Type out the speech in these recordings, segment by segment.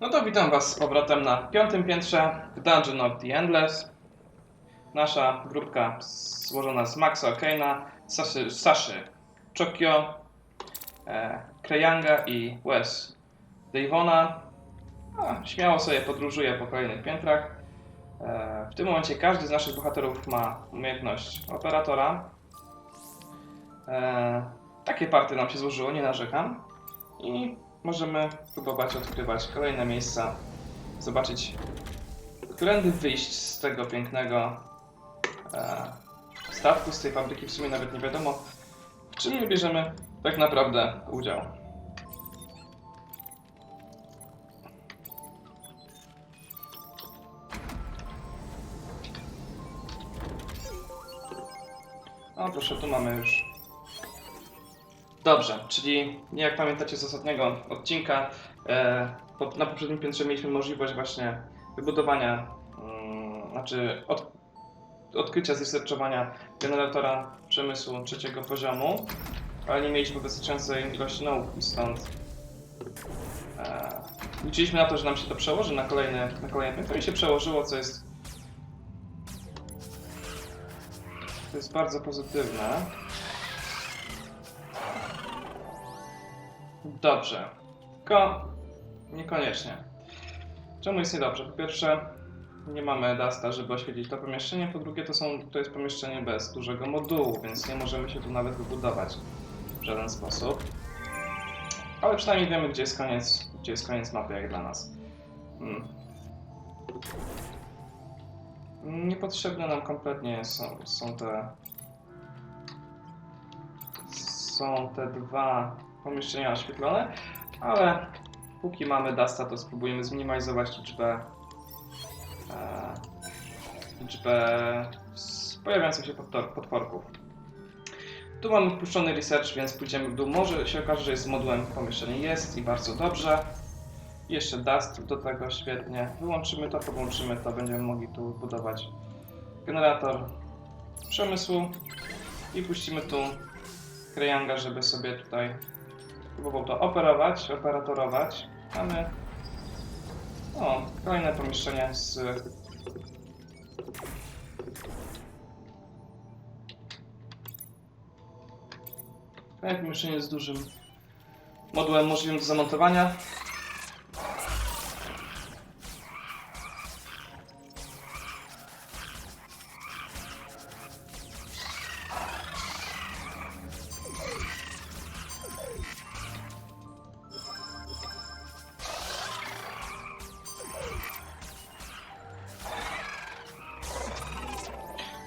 No to witam Was z powrotem na piątym piętrze w Dungeon of the Endless. Nasza grupka złożona z Maxa Okane'a, Saszy, Saszy Chokio, e, Krejanga i Wes Davona. A, śmiało sobie podróżuje po kolejnych piętrach. E, w tym momencie każdy z naszych bohaterów ma umiejętność operatora. E, takie party nam się złożyło, nie narzekam. I możemy próbować odkrywać kolejne miejsca, zobaczyć, którędy wyjść z tego pięknego e, statku, z tej fabryki. W sumie nawet nie wiadomo, w czym my bierzemy tak naprawdę udział. O, proszę, tu mamy już Dobrze, czyli jak pamiętacie z ostatniego odcinka, e, na poprzednim piętrze mieliśmy możliwość właśnie wybudowania, mm, znaczy od, odkrycia, zresearchowania generatora przemysłu trzeciego poziomu, ale nie mieliśmy wystarczającej ilości nauki, stąd e, liczyliśmy na to, że nam się to przełoży na kolejne, na kolejne piętro i się przełożyło, co jest to jest bardzo pozytywne. Dobrze. Tylko niekoniecznie. Czemu jest niedobrze? Po pierwsze, nie mamy Dasta, żeby oświetlić to pomieszczenie. Po drugie, to, są, to jest pomieszczenie bez dużego modułu, więc nie możemy się tu nawet wybudować w żaden sposób. Ale przynajmniej wiemy, gdzie jest koniec, gdzie jest koniec mapy, jak dla nas. Hmm. Niepotrzebne nam kompletnie są, są te. Są te dwa pomieszczenia oświetlone, ale póki mamy Dasta, to spróbujemy zminimalizować liczbę e, liczbę pojawiających się potwor- potworków. Tu mamy wpuszczony research, więc pójdziemy w dół. Może się okaże, że jest z modułem pomieszczenie jest i bardzo dobrze. Jeszcze Dust do tego świetnie. Wyłączymy to, podłączymy to, będziemy mogli tu budować generator przemysłu i puścimy tu Krejanga, żeby sobie tutaj próbował to operować, operatorować. Mamy o, kolejne pomieszczenie z pomieszczenie z dużym modułem możliwym do zamontowania.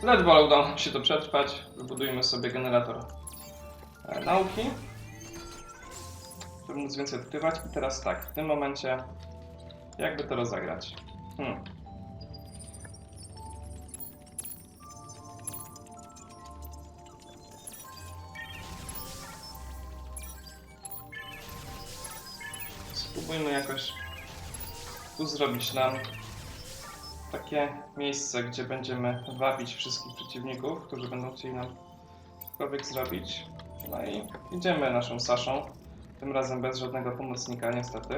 Ledwo udało nam się to przetrwać. Wybudujmy sobie generator e, nauki, żeby móc więcej odkrywać. I teraz tak, w tym momencie jakby to rozegrać? Hmm. Spróbujmy jakoś tu zrobić nam takie miejsce, gdzie będziemy wabić wszystkich przeciwników, którzy będą chcieli nam cokolwiek zrobić. No i idziemy naszą Saszą. Tym razem bez żadnego pomocnika, niestety.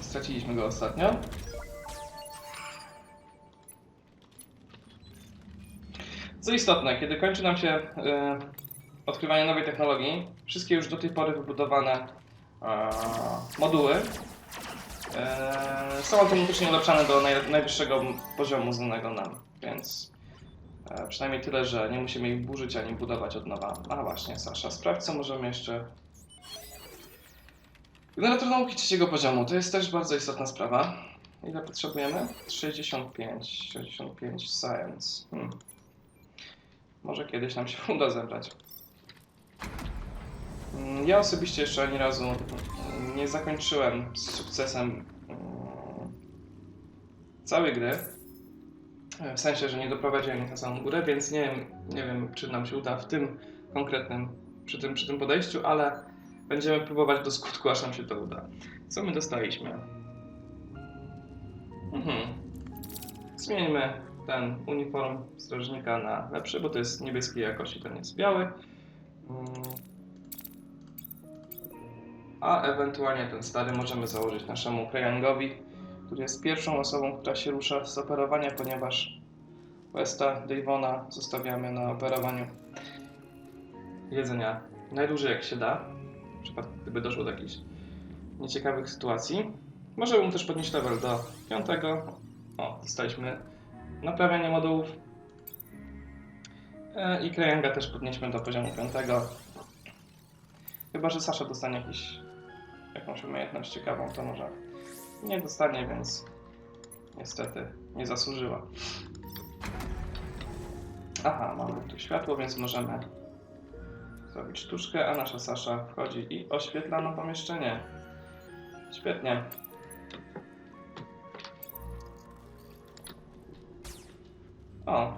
Straciliśmy go ostatnio. Co istotne, kiedy kończy nam się y, odkrywanie nowej technologii, wszystkie już do tej pory wybudowane e, moduły są automatycznie ulepszane do naj, najwyższego poziomu znanego nam, więc e, przynajmniej tyle, że nie musimy ich burzyć ani budować od nowa. A właśnie, Sasza, sprawdź co możemy jeszcze... Generator nauki trzeciego poziomu, to jest też bardzo istotna sprawa. Ile potrzebujemy? 65, 65 science. Hmm. Może kiedyś nam się uda zebrać. Mm, Ja osobiście jeszcze ani razu mm, nie zakończyłem z sukcesem mm, całej gry. W sensie, że nie doprowadziłem ich na samą górę, więc nie wiem, nie wiem, czy nam się uda w tym konkretnym, przy tym, przy tym podejściu, ale będziemy próbować do skutku, aż nam się to uda. Co my dostaliśmy? Mhm. Zmieńmy ten uniform strażnika na lepszy, bo to jest niebieskiej jakości, ten jest biały. A ewentualnie ten stary możemy założyć naszemu Krajangowi, który jest pierwszą osobą, która się rusza z operowania, ponieważ Westa Davona zostawiamy na operowaniu jedzenia najdłużej jak się da, w przypadku gdyby doszło do jakichś nieciekawych sytuacji. Możemy mu też podnieść level do 5. O, dostaliśmy naprawianie modułów. E, I Krajanga też podnieśmy do poziomu 5. Chyba, że Sasza dostanie jakiś, jakąś umiejętność ciekawą, to może nie dostanie, więc niestety nie zasłużyła. Aha, mamy tu światło, więc możemy zrobić sztuczkę, a nasza Sasza wchodzi i oświetla nam pomieszczenie. Świetnie. O.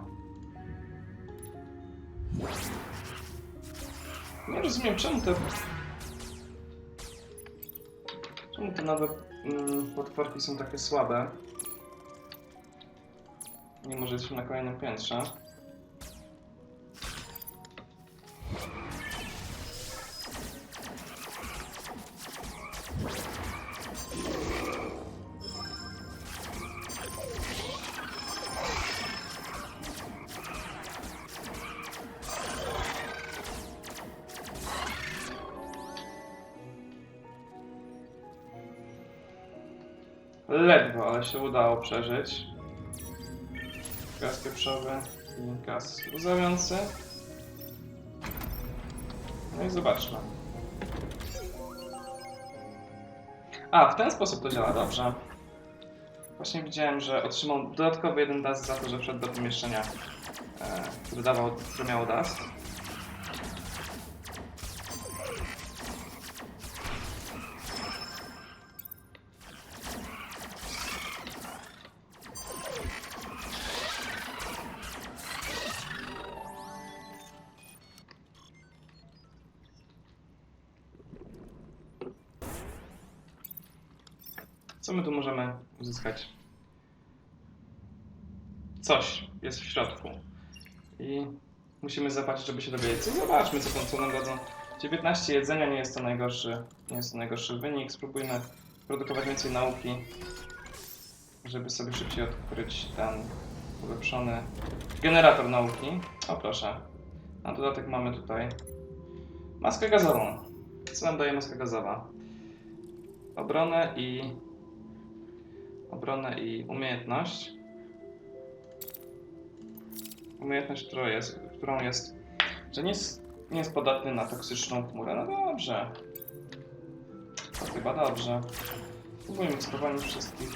Nie rozumiem, czemu te... Te nowe mm, potworki są takie słabe? Mimo, że jesteśmy na kolejnym piętrze. Ledwo, ale się udało przeżyć. Gaz pieprzowy i gaz łzawiący. No i zobaczmy. A, w ten sposób to działa dobrze. Właśnie widziałem, że otrzymał dodatkowy jeden dust za to, że wszedł do pomieszczenia, e, które, dawał, które miało dust. Coś jest w środku. I musimy zapłacić, żeby się dowiedzieć. Co zobaczmy, co tam co nam dadzą. 19 jedzenia nie jest to najgorszy, nie jest to najgorszy wynik. Spróbujmy produkować więcej nauki, żeby sobie szybciej odkryć ten ulepszony generator nauki. O proszę. Na dodatek mamy tutaj maskę gazową. Co nam daje maska gazowa? Obronę i obronę i umiejętność. Umiejętność, która jest, którą jest, że nie jest, nie jest podatny na toksyczną chmurę. No dobrze. To chyba dobrze. Spróbujmy spowolnić wszystkich.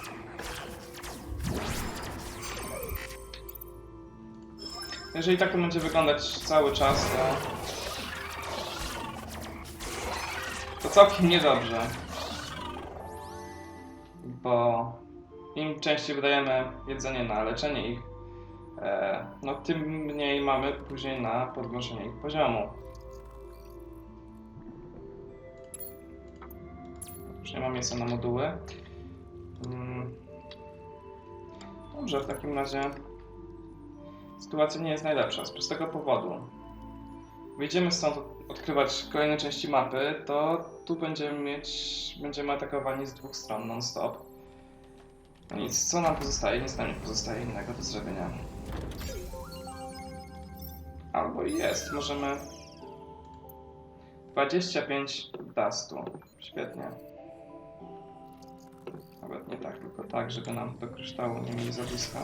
Jeżeli tak to będzie wyglądać cały czas, to... To całkiem niedobrze. Bo im częściej wydajemy jedzenie na leczenie ich, no tym mniej mamy później na podnoszenie ich poziomu. Już nie mam miejsca na moduły. Mm. Dobrze, w takim razie sytuacja nie jest najlepsza z prostego powodu. Wyjdziemy stąd odkrywać kolejne części mapy, to tu będziemy mieć, będziemy atakowani z dwóch stron non-stop. No nic, co nam pozostaje? Nic nam nie pozostaje innego do zrobienia. Albo jest, możemy... 25 dustu. Świetnie. Nawet nie tak, tylko tak, żeby nam do kryształu nie mieli za blisko.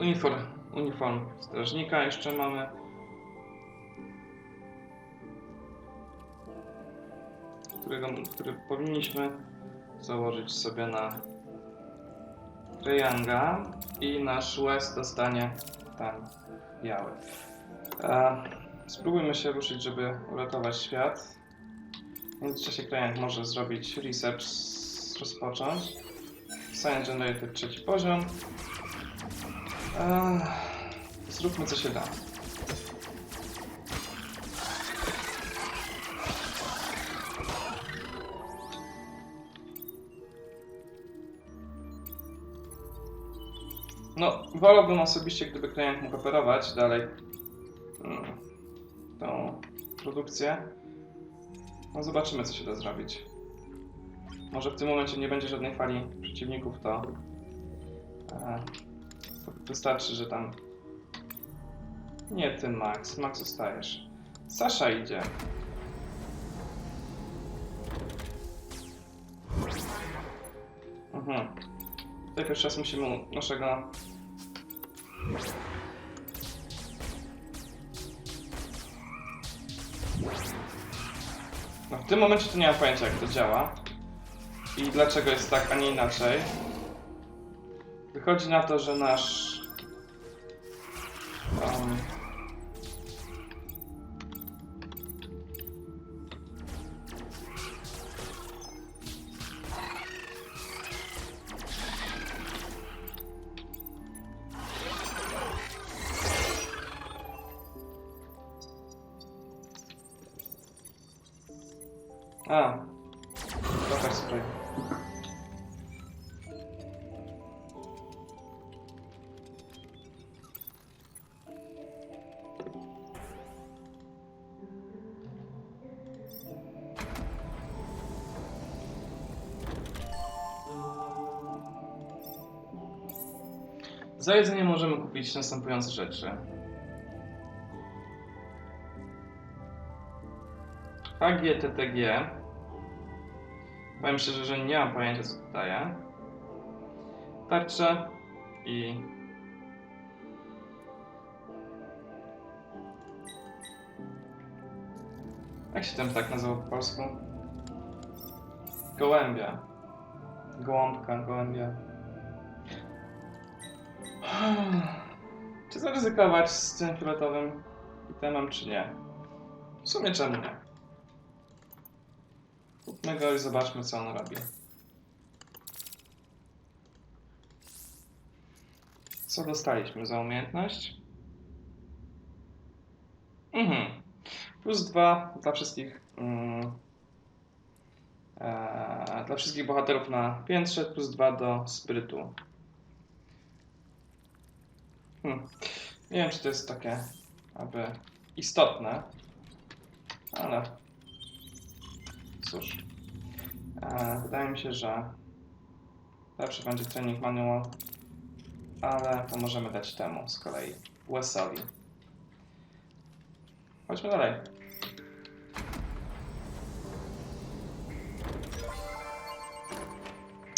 Uniform, uniform strażnika jeszcze mamy. Którego, który powinniśmy założyć sobie na Rejanga i nasz West dostanie ten biały. E, spróbujmy się ruszyć, żeby uratować świat. W międzyczasie Rejang może zrobić s- rozpocząć. Science Generated trzeci poziom. Eee, zróbmy co się da. No, wolałbym osobiście, gdyby klient mógł operować dalej mm, tą produkcję. No zobaczymy, co się da zrobić. Może w tym momencie nie będzie żadnej fali przeciwników, to... Eee, wystarczy, że tam... Nie ty, Max. Max, zostajesz. Sasza idzie. Mhm. Tutaj pierwszy raz musimy naszego... No w tym momencie to nie mam pojęcia jak to działa. I dlaczego jest tak, a nie inaczej. Wychodzi na to, że nasz... A. Dobra, spray. Za jedzenie możemy kupić następujące rzeczy. HGTTG. Powiem szczerze, że nie mam pojęcia co to daje. Tarcze i... Jak się ten ptak nazywa po polsku? Gołębia. Gołąbka, gołębia. Czy zaryzykować z tym fioletowym itemem, czy nie? W sumie czemu nie? Kupmy go i zobaczmy, co on robi. Co dostaliśmy za umiejętność? Mhm. Plus dwa dla wszystkich. Mm, e, dla wszystkich bohaterów na piętrze, plus dwa do sprytu. Hmm. Nie wiem, czy to jest takie, aby istotne, ale cóż. Wydaje mi się, że lepszy będzie trening manual, ale to możemy dać temu z kolei, Wesowi. Chodźmy dalej.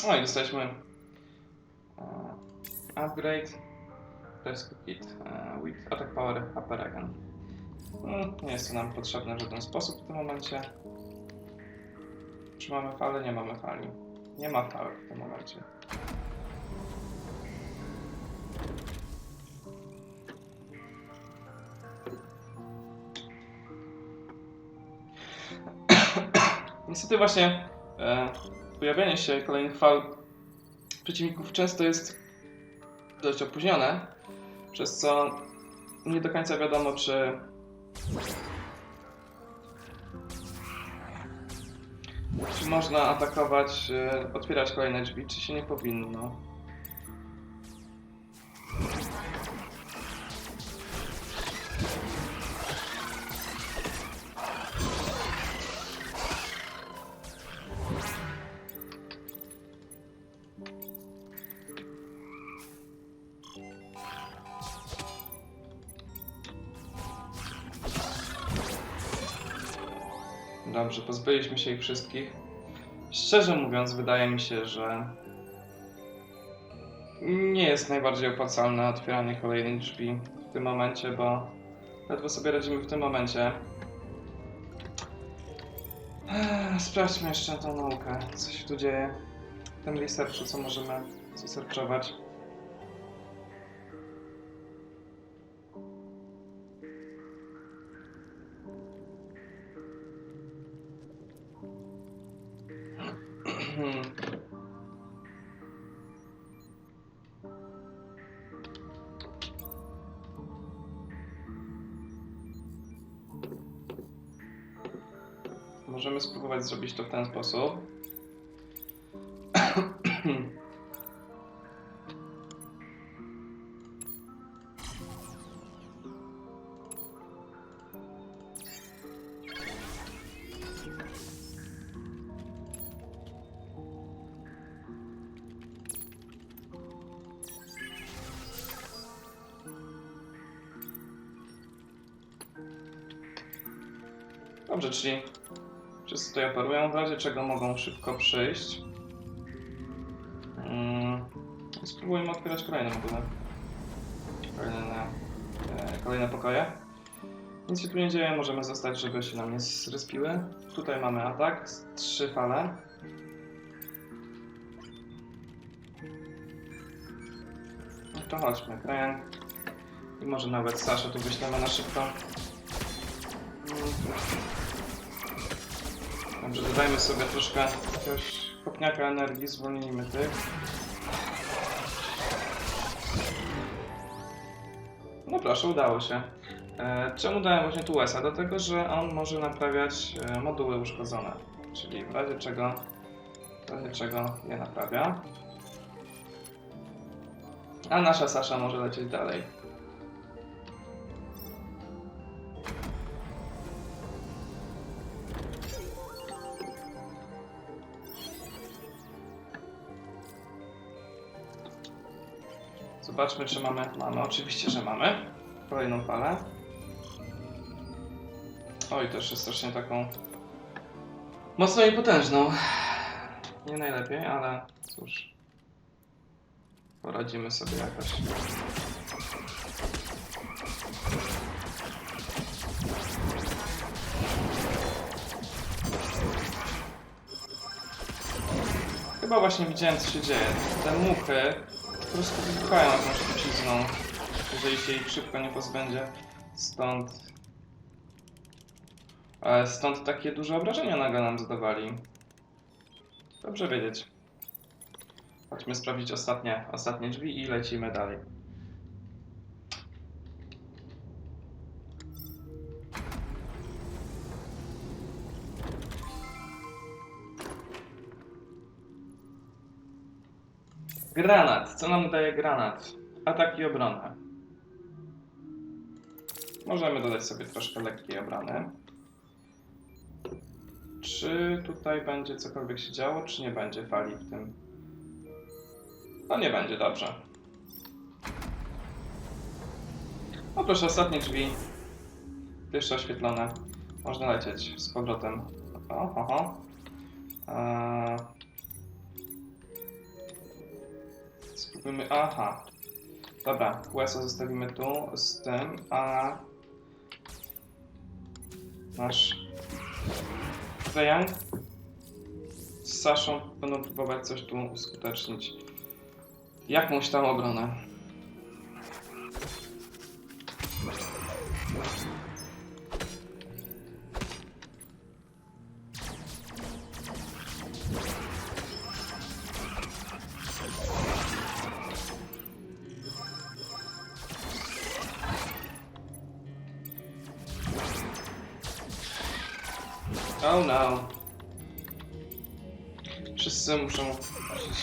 O i dostaliśmy e, upgrade. Rescue Kit e, with Attack Power Upper Again. Mm, Nie jest to nam potrzebne w żaden sposób w tym momencie. Czy mamy falę? Nie mamy fali. Nie ma fali w tym momencie. Niestety właśnie e, pojawianie się kolejnych fal przeciwników często jest dość opóźnione, przez co nie do końca wiadomo, czy czy można atakować, e, otwierać kolejne drzwi, czy się nie powinno. Pozbyliśmy się ich wszystkich. Szczerze mówiąc, wydaje mi się, że nie jest najbardziej opłacalne otwieranie kolejnych drzwi w tym momencie, bo ledwo sobie radzimy w tym momencie. Sprawdźmy jeszcze tą naukę, co się tu dzieje. Tym researchu, co możemy zasearchować. Możemy spróbować zrobić to w ten sposób. Tutaj operują, w razie czego mogą szybko przyjść. Mm, spróbujmy otwierać kolejne. Kolejne, kolejne pokoje. Nic się tu nie dzieje, możemy zostać, żeby się nam nie zrespiły. Tutaj mamy atak, trzy fale. No to chodźmy, Krajan. I może nawet Sasza tu wyślemy na szybko. Dobrze, dodajmy sobie troszkę jakiegoś kopniaka energii, zwolnijmy tych. No proszę, udało się. E, czemu dałem właśnie tu USA? Dlatego, że on może naprawiać e, moduły uszkodzone. Czyli w razie czego, w razie czego je naprawia. A nasza Sasza może lecieć dalej. Zobaczmy, czy mamy. Mamy, oczywiście, że mamy. Kolejną falę. Oj, też jest strasznie taką. Mocno i potężną. Nie najlepiej, ale cóż. Poradzimy sobie jakoś. Chyba właśnie widziałem co się dzieje. Te muchy po prostu wybuchają jakąś trucizną, jeżeli się ich szybko nie pozbędzie. Stąd... Stąd takie duże obrażenia nagle nam zadawali. Dobrze wiedzieć. Chodźmy sprawdzić ostatnie, ostatnie drzwi i lecimy dalej. Granat. Co nam daje granat? Atak i obronę. Możemy dodać sobie troszkę lekkiej obrony. Czy tutaj będzie cokolwiek się działo, czy nie będzie fali w tym? No nie będzie, dobrze. No proszę, ostatnie drzwi. Pierwsze oświetlone. Można lecieć z powrotem. Oho. Eee... Aha. Dobra, USA zostawimy tu z tym, a nasz Trajan z Saszą będą próbować coś tu uskutecznić. Jakąś tam obronę.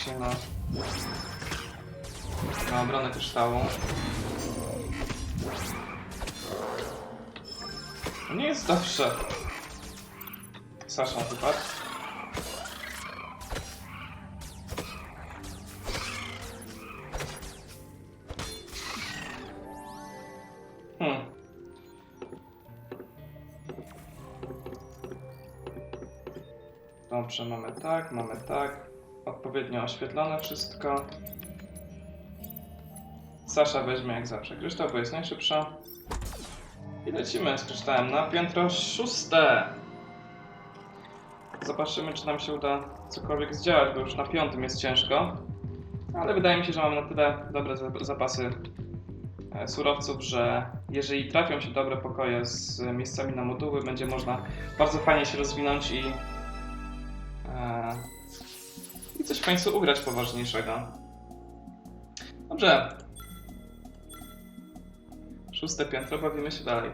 Się na, na obronę kryształu. To nie jest dobrze. Sasza wypadł. Hmm. Dobrze, mamy tak, mamy tak. Odpowiednio oświetlone wszystko. Sasza weźmie jak zawsze kryształ, bo jest najszybsza. I lecimy z kryształem na piętro szóste. Zobaczymy, czy nam się uda cokolwiek zdziałać, bo już na piątym jest ciężko. Ale wydaje mi się, że mamy na tyle dobre za- zapasy e, surowców, że jeżeli trafią się dobre pokoje z miejscami na moduły, będzie można bardzo fajnie się rozwinąć i coś w końcu ugrać poważniejszego. Dobrze. Szóste piętro, bawimy się dalej.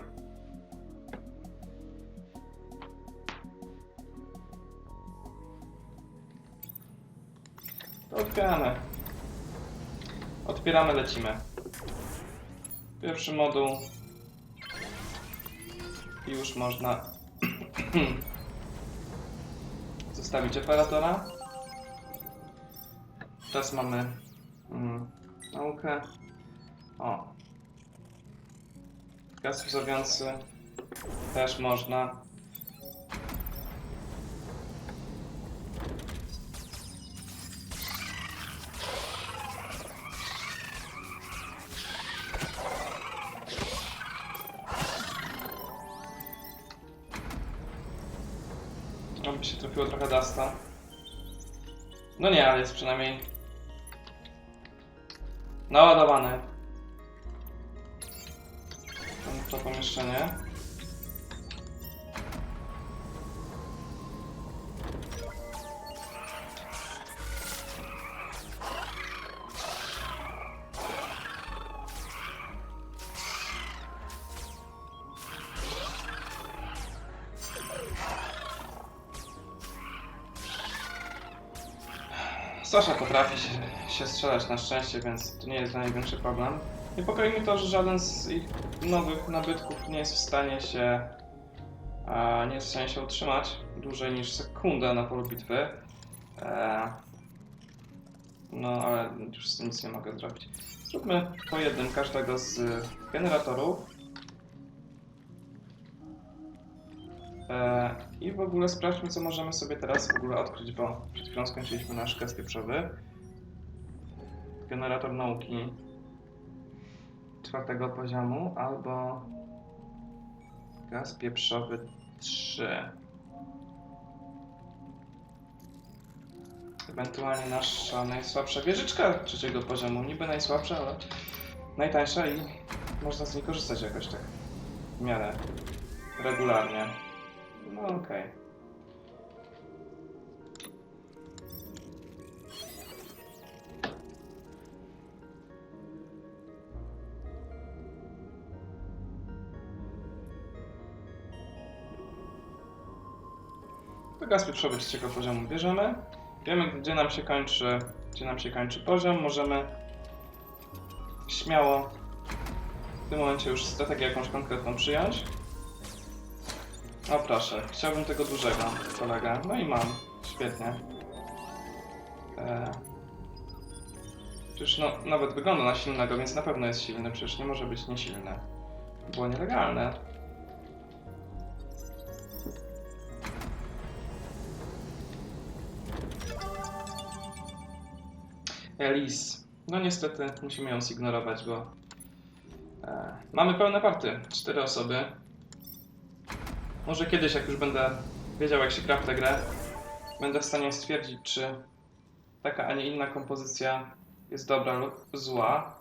Otwieramy. Otwieramy, lecimy. Pierwszy moduł. I już można zostawić operatora. Teraz mamy mm, naukę. O. Gaz wzowiący też można. Aby się trafiło trochę dasta. No nie, ale jest przynajmniej naładowany. To, to Sasza potrafi się, się strzelać na szczęście, więc to nie jest największy problem. Niepokoi mnie to, że żaden z ich nowych nabytków nie jest w stanie się a, nie jest w stanie się utrzymać dłużej niż sekundę na polu bitwy. E, no ale już z tym nic nie mogę zrobić. Zróbmy po jednym każdego z generatorów. I w ogóle sprawdźmy, co możemy sobie teraz w ogóle odkryć, bo przed chwilą skończyliśmy nasz gest pieprzowy. Generator nauki czwartego poziomu albo gaz pieprzowy 3. Ewentualnie nasza najsłabsza wieżyczka trzeciego poziomu. Niby najsłabsza, ale najtańsza i można z niej korzystać jakoś tak w miarę regularnie. No okej. To gaz pieprzowy trzeciego poziomu bierzemy. Wiemy, gdzie nam się kończy, gdzie nam się kończy poziom. Możemy śmiało w tym momencie już strategię jakąś konkretną przyjąć. O proszę, chciałbym tego dużego kolegę. No i mam. Świetnie. Eee. Przecież no, nawet wygląda na silnego, więc na pewno jest silny. Przecież nie może być niesilny. Było nielegalne. Elis. No niestety musimy ją zignorować, bo e, mamy pełne party. Cztery osoby. Może kiedyś, jak już będę wiedział, jak się gra w tę grę, będę w stanie stwierdzić, czy taka, a nie inna kompozycja jest dobra lub zła.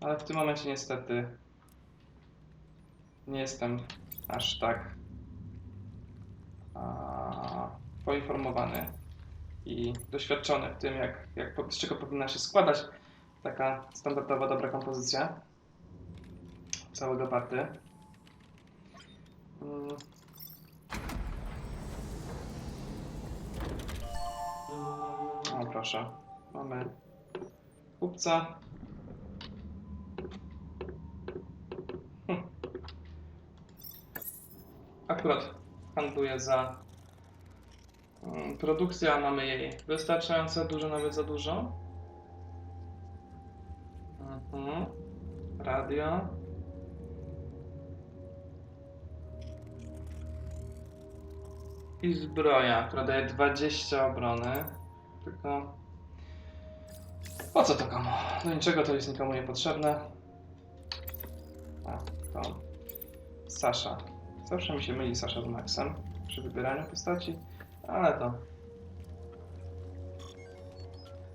Ale w tym momencie niestety nie jestem aż tak a, poinformowany i doświadczony w tym, jak, jak, z czego powinna się składać taka standardowa, dobra kompozycja całego party. Proszę, mamy kupca. Hm. Akurat handluje za mm, produkcję, a mamy jej wystarczająco dużo, nawet za dużo. Mhm. Radio. I zbroja, która daje 20 obrony. Tylko. Po co to komu? Do niczego to jest nikomu niepotrzebne. A, to. Sasza. Zawsze mi się myli Sasza z Maxem przy wybieraniu postaci, ale to.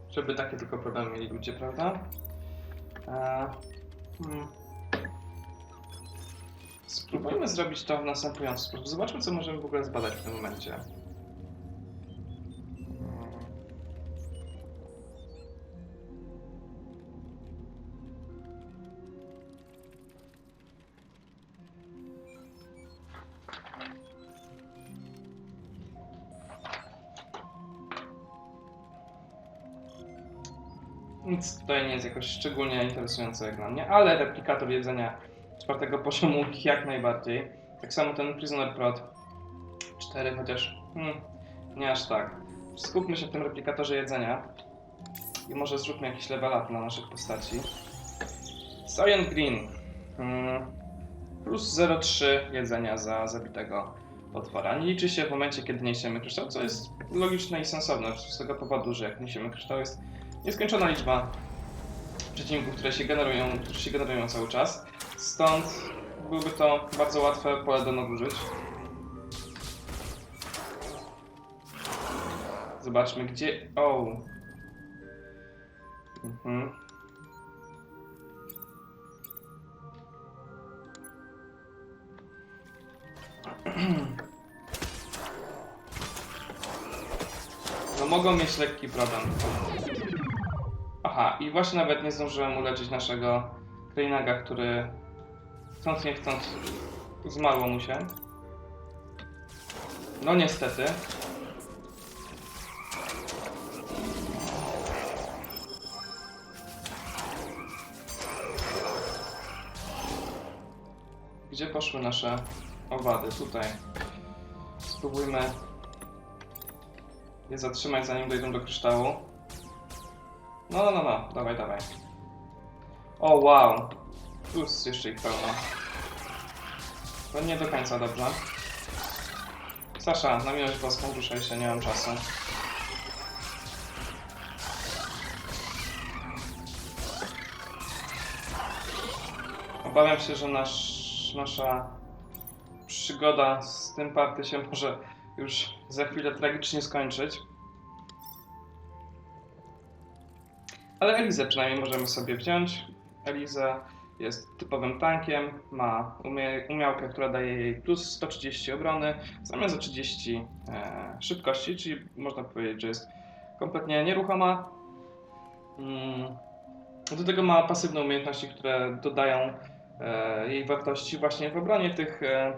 Żeby takie tylko problemy mieli ludzie, prawda? Hmm. Spróbujmy zrobić to w następujący sposób. Zobaczmy, co możemy w ogóle zbadać w tym momencie. Nic tutaj nie jest jakoś szczególnie interesującego dla mnie, ale replikator jedzenia czwartego poziomu jak najbardziej. Tak samo ten Prisoner Prod 4, chociaż hmm, nie aż tak. Skupmy się w tym replikatorze jedzenia i może zróbmy jakiś level up dla naszych postaci. Cyan Green hmm, plus 0,3 jedzenia za zabitego potwora. Nie liczy się w momencie, kiedy niesiemy kryształ, co jest logiczne i sensowne z tego powodu, że jak niesiemy kryształ jest nieskończona liczba przeciwników, które się generują, którzy się generują cały czas. Stąd byłby to bardzo łatwe pole do nadużyć. zobaczmy gdzie... O! Mhm. No mogą mieć lekki problem. Aha, i właśnie nawet nie zdążyłem uleczyć naszego Krejnaga, który chcąc nie chcąc zmarło mu się. No niestety. Gdzie poszły nasze owady? Tutaj. Spróbujmy je zatrzymać zanim dojdą do kryształu. No, no, no, no. Dawaj, dawaj. O, wow. Tu jeszcze ich pełno. To nie do końca dobrze. Sasza, na miłość boską, ruszaj się, nie mam czasu. Obawiam się, że nasz, nasza przygoda z tym party się może już za chwilę tragicznie skończyć. Ale Elizę przynajmniej możemy sobie wziąć. Eliza jest typowym tankiem, ma umiałkę, która daje jej plus 130 obrony, zamiast za 30 e, szybkości, czyli można powiedzieć, że jest kompletnie nieruchoma. Mm. Do tego ma pasywne umiejętności, które dodają e, jej wartości właśnie w obronie tych e,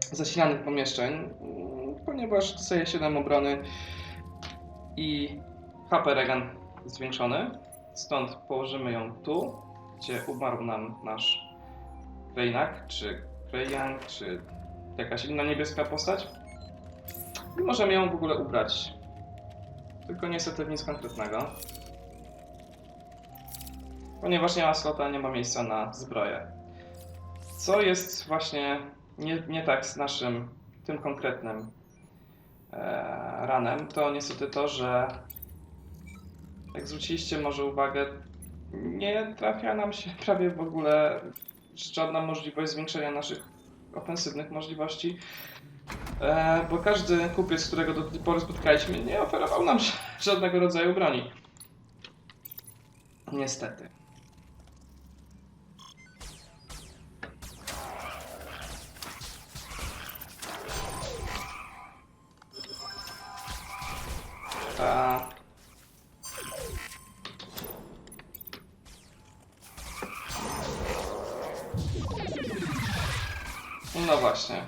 zasilanych pomieszczeń, mm, ponieważ dostaje 7 obrony i HP Regan zwiększony. Stąd położymy ją tu, gdzie umarł nam nasz Krejnak, czy Krejang, czy jakaś inna niebieska postać. I możemy ją w ogóle ubrać. Tylko niestety nic konkretnego. Ponieważ nie ma slota, nie ma miejsca na zbroję. Co jest właśnie nie, nie tak z naszym, tym konkretnym e, ranem, to niestety to, że jak zwróciliście może uwagę, nie trafia nam się prawie w ogóle żadna możliwość zwiększenia naszych ofensywnych możliwości, e, bo każdy kupiec, którego do tej pory spotkaliśmy, nie oferował nam żadnego rodzaju broni. Niestety. A... No właśnie.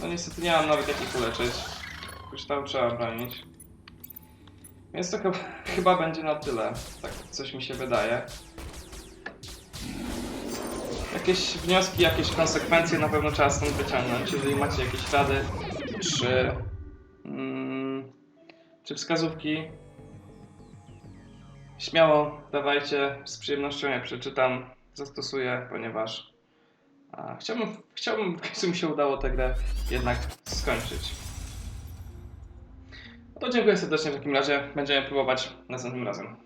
No niestety nie mam nawet jak ich uleczyć. Kryształ trzeba bronić. Więc to chyba, chyba będzie na tyle. Tak coś mi się wydaje. Jakieś wnioski, jakieś konsekwencje na pewno trzeba stąd wyciągnąć. Jeżeli macie jakieś rady, czy, mm, czy wskazówki, śmiało dawajcie. Z przyjemnością je przeczytam, zastosuję, ponieważ a, chciałbym, chciałbym, końcu mi się udało tę grę jednak skończyć. No to dziękuję serdecznie w takim razie. Będziemy próbować następnym razem.